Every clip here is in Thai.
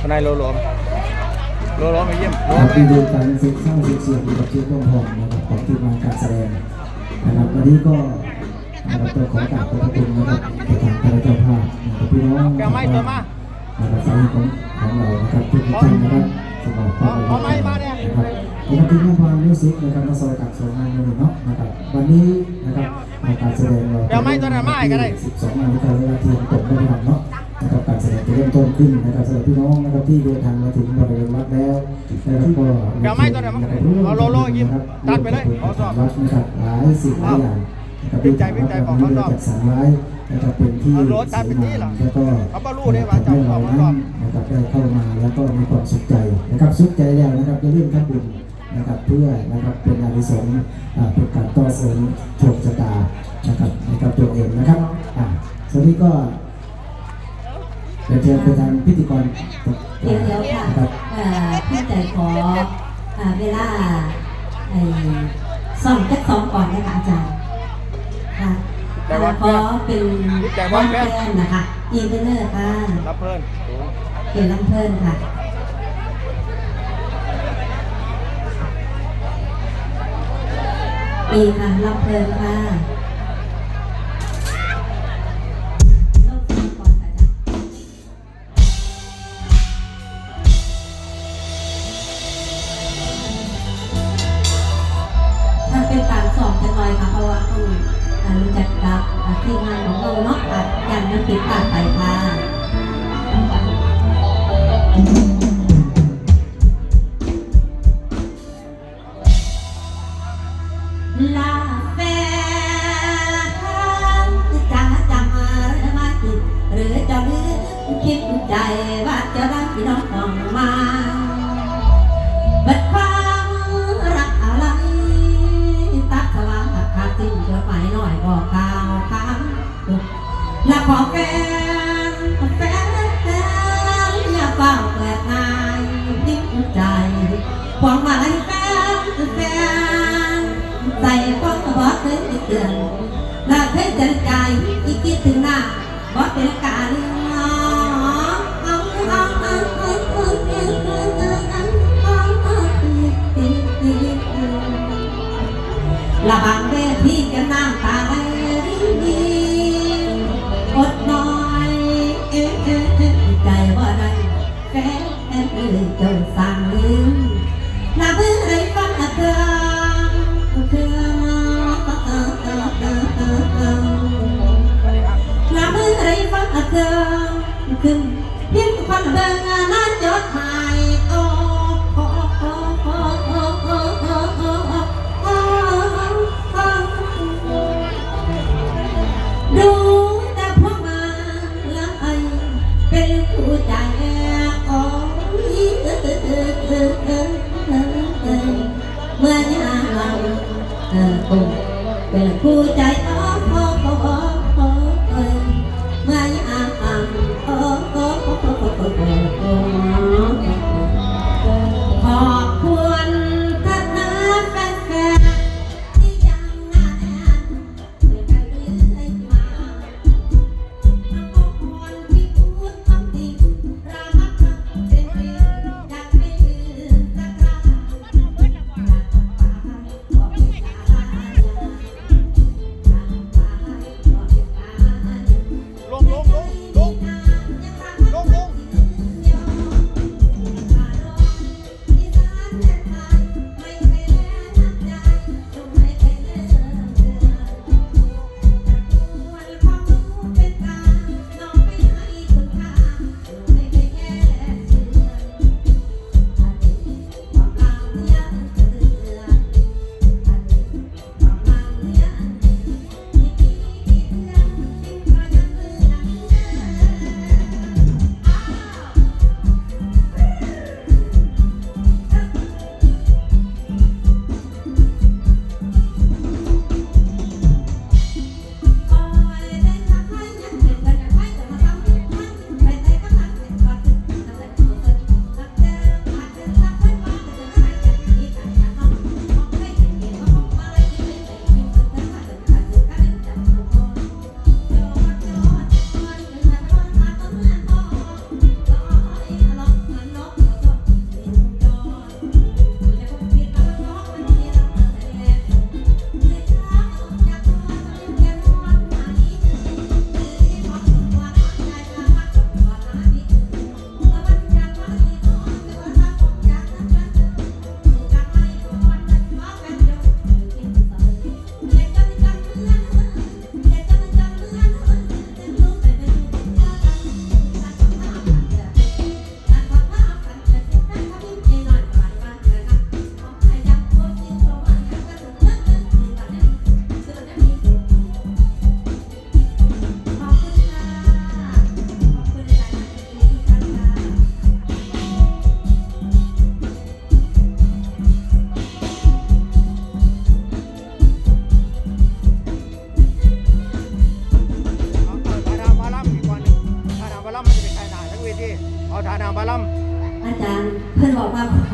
ทนายโลโลโลโลมาเยี่ยมครับที่ดูการเซ็ตข้าวเซ็ตเสียงอยู่กับเชื่อร่วมพองนะครับของทีมงานการแสดงนะครับวันนี้ก็นะครับต้องขอกราบขอบพระคุณนะครับประธานคณะเจ้าภาพนะครับพี่น้องแกวไม้ตัวมานะครับสามีของของเรานะครับทุกท่านนะครับสำหรับความเอาไม้มาเนี่ยนะครับนี่ครับทีมงานพงมิวสิกนะครับมาซอยกับสวยงามเลยเนาะนะครับวันนี้นะครับการแสดงเราแกวไม้ตัวนั้นมาให้ก็ได้12นาฬิกาเวลาเที่ยงตรงไม่ทันเนาะ นะครับการแสดงจะเริ่มต้นขึ้นนะครับสำหรับพี่น้องนะครับที่เดินทางมาถึงบริเวณวัดแล้วนะครับก็แกวไม้ตัวนั้นมาเอาโลโลยิ้มตัดไปเลยเอาสอบวัดนะครับหลายสิ่งหลายอย่างนะครับเป็นใจเป็นใจบอกเขาสอบจัดสรรไว้นะครับเป็นที่เอาโลตัดเป็นที่เหรอแล้วก็เขาก็รู้ได้ว่าจะเอาให้สอบเรานั้นนะครับได้เข้ามาแล้วก็มีความสุขใจนะครับสุขใจแล้วนะครับจะเริ่าลืมทำบุญนะครับเพื่อนะครับเป็นอานิสงส์อ่าเป็นการต่อเสริมโชคชะตานะครับให้กับตัวเองนะครับอ่าส่วนนี้ก็เดี๋ยวเชิญไปทางพิธีกรเดี๋ยวเดี๋ยวค่ะนะครับเอ่อพี่ใจขออ่าเวลาไอ้ซ่อมแค่สองก่อนนะคะอาจารย์ค่ะแต่ว่าขอเป็นแต่ว่าเพื่อนนะคะอินเทอร์เน็ตค่ะรับเพิ่นเป็นลำเพลินค่ะนี่ค่ะลำเพลินค่ะ อยค่ะ เพราะว่าต้องรู้จักกับทีมงานของเราเนาะอาจย่างนั้นผิดพลาดไปค่ะลาแฟนจะจำอะไรมาคิดหรือจะลืมคิดใจว่าจะรักพี่น้องขอมาบิดความ ขอแฟนแฟนอย่าเฝ้าเกิดนายทิ้งใจความหมายแฟนแฟนใส่ความบอกเคยเตือนละเคยเตือนใจอีกคิดถึงหน้าบอกเป็นการเอาเอาเอาเอาเอาเอาละบางเวทีจะน้ำตา เป็นผู้ใจอ่อนเมื่อยาเราเออคงเป็นผู้ใจ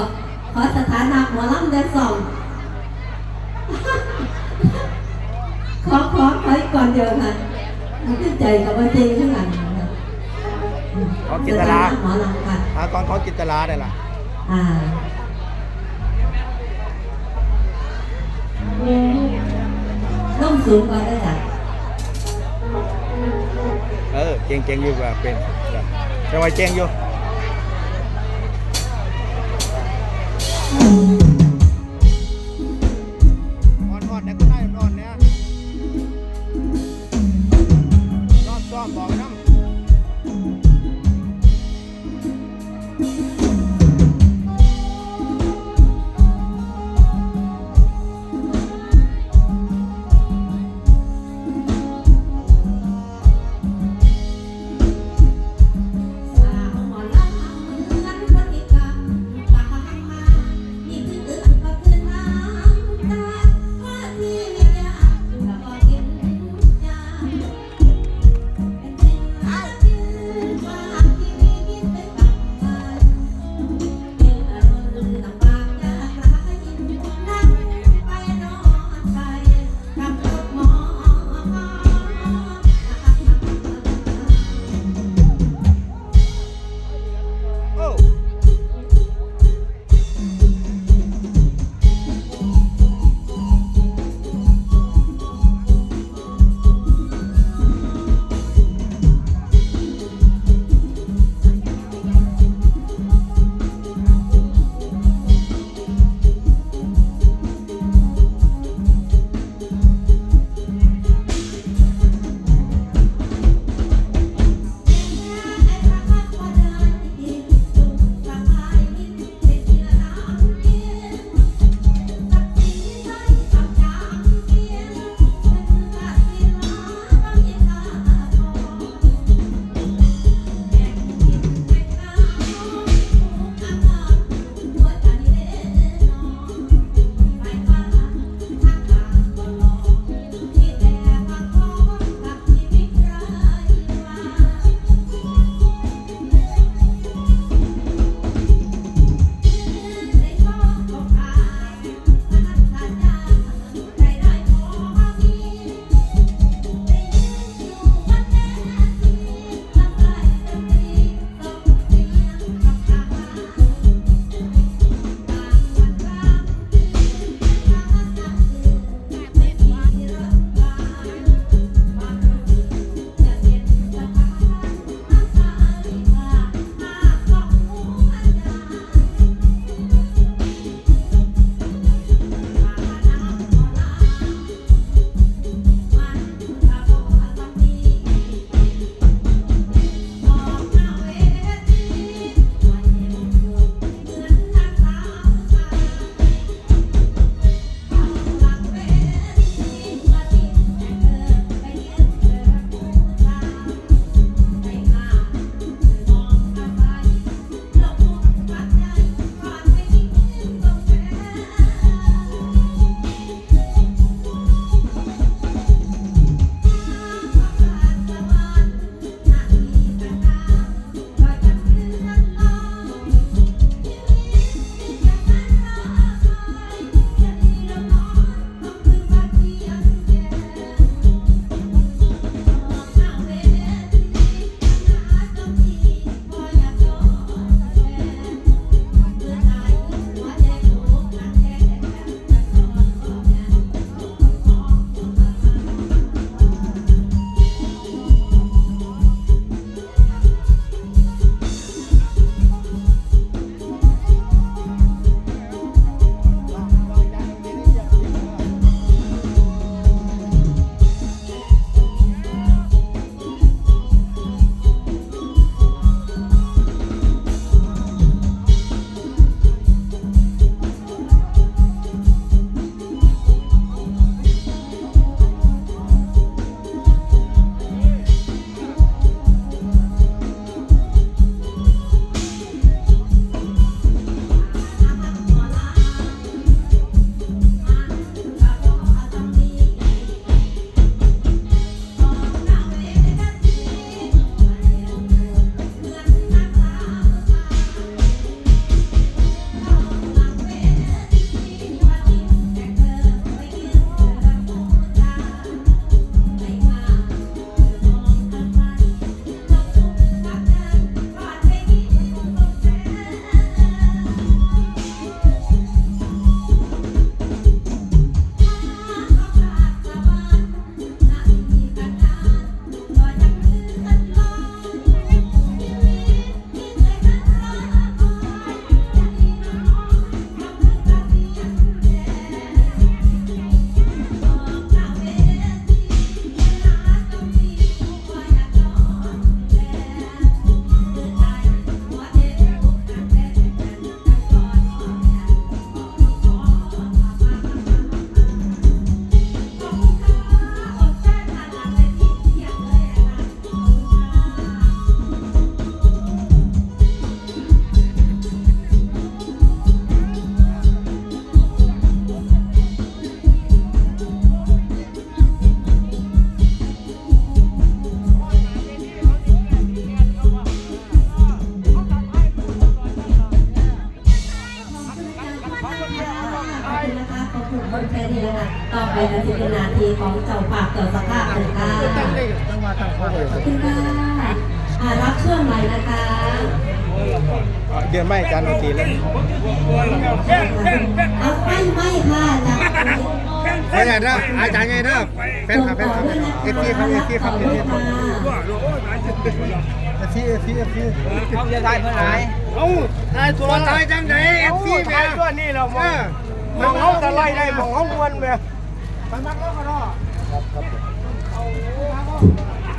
อกว่าขอขอสถานะหมอลำเดือนสองขอขอขออีกก่อนเดียวค่ะมันขึ้นใจกับว่าจริงข้างหลังค่ะขอกินสตถาลานะหมอลำค่ะหากองขอกินตลาได้ล่ะอ่าร่มสูงก่อนได้จ้ะเออเก่งเก่งอยู่ว่าเป็นจะไว้เก่งอยู่ อ่ ตีเลยเอาไม่ไม่ค่ะจากไม่ใช่นะอาจารย์ไงนะแฟนคลับแฟนคลับเอฟซีครับเอฟซีครับเอฟซีครับเอฟซีเอฟซีเอฟซีเขาจะได้เมื่อไหร่เอ้าตายตัวตายจังไหนเอฟซีแม่ตัวนี้เรามองมองเขาจะไล่ได้มองเขาวนแม่ไปมักแล้วก็